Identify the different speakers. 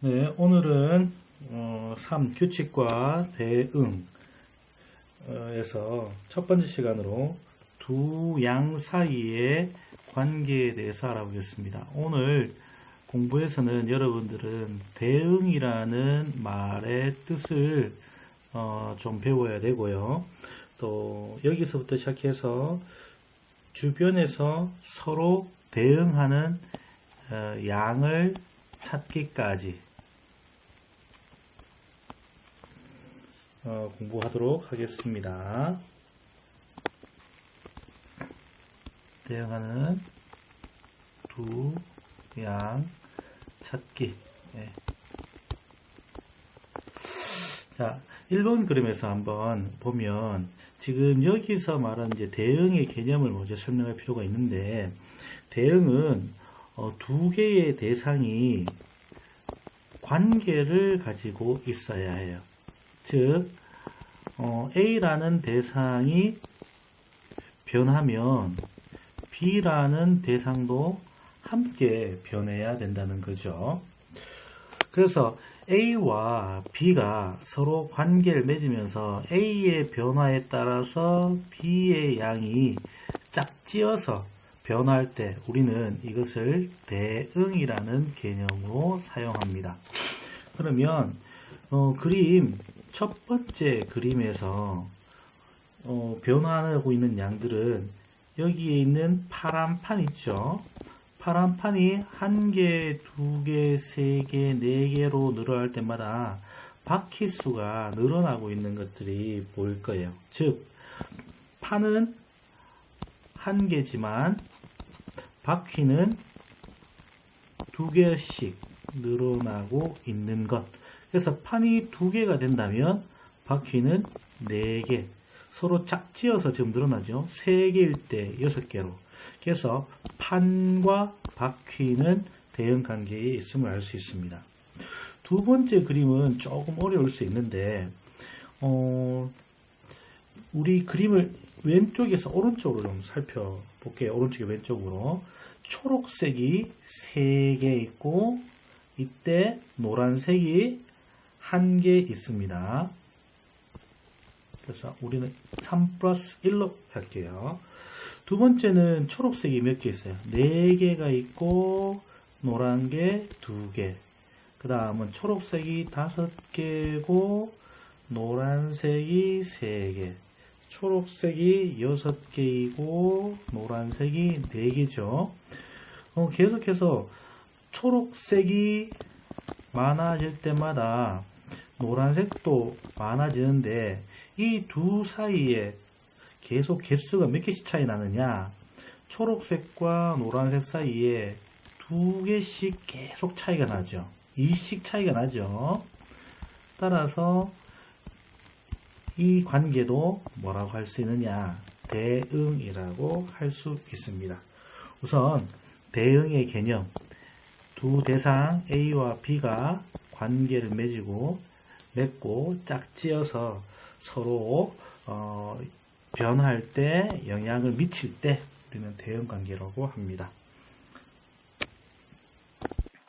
Speaker 1: 네, 오늘은 어, 3 규칙과 대응 어, 에서 첫 번째 시간으로 두 양 사이의 관계에 대해서 알아보겠습니다. 오늘 공부에서는 여러분들은 대응이라는 말의 뜻을 어, 좀 배워야 되고요. 또 여기서부터 시작해서 주변에서 서로 대응하는 어, 양을 찾기까지 어, 공부하도록 하겠습니다. 대응하는 두 양 찾기. 네. 자, 1번 그림에서 한번 보면 지금 여기서 말하는 이제 대응의 개념을 먼저 설명할 필요가 있는데 대응은 어, 두 개의 대상이 관계를 가지고 있어야 해요. 즉 어, A라는 대상이 변하면 B라는 대상도 함께 변해야 된다는 거죠. 그래서 A와 B가 서로 관계를 맺으면서 A의 변화에 따라서 B의 양이 짝지어서 변화할 때 우리는 이것을 대응이라는 개념으로 사용합니다. 그러면 어, 그림 첫 번째 그림에서 어, 변화하고 있는 양들은 여기에 있는 파란 판 있죠. 파란 판이 한 개, 두 개, 세 개, 네 개로 늘어날 때마다 바퀴 수가 늘어나고 있는 것들이 보일 거예요. 즉, 판은 한 개지만 바퀴는 두 개씩 늘어나고 있는 것. 그래서 판이 두 개가 된다면 바퀴는 네 개. 서로 짝지어서 지금 늘어나죠. 세 개일 때 여섯 개로. 그래서 판과 바퀴는 대응 관계에 있음을 알 수 있습니다. 두 번째 그림은 조금 어려울 수 있는데, 어, 우리 그림을 왼쪽에서 오른쪽으로 좀 살펴볼게요. 오른쪽에 왼쪽으로. 초록색이 3개 있고, 이때 노란색이 1개 있습니다. 그래서 우리는 3 플러스 1로 할게요. 두 번째는 초록색이 몇 개 있어요? 4개가 있고, 노란 게 2개. 그 다음은 초록색이 5개고, 노란색이 3개. 초록색이 6개이고, 노란색이 4개죠. 어, 계속해서 초록색이 많아질 때마다 노란색도 많아지는데 이 두 사이에 계속 개수가 몇 개씩 차이 나느냐? 초록색과 노란색 사이에 두 개씩 계속 차이가 나죠. 2씩 차이가 나죠. 따라서 이 관계도 뭐라고 할 수 있느냐? 대응이라고 할 수 있습니다. 우선 대응의 개념 두 대상 A와 B가 관계를 맺고 맺고 짝지어서 서로 어, 변할 때 영향을 미칠 때 우리는 대응 관계라고 합니다.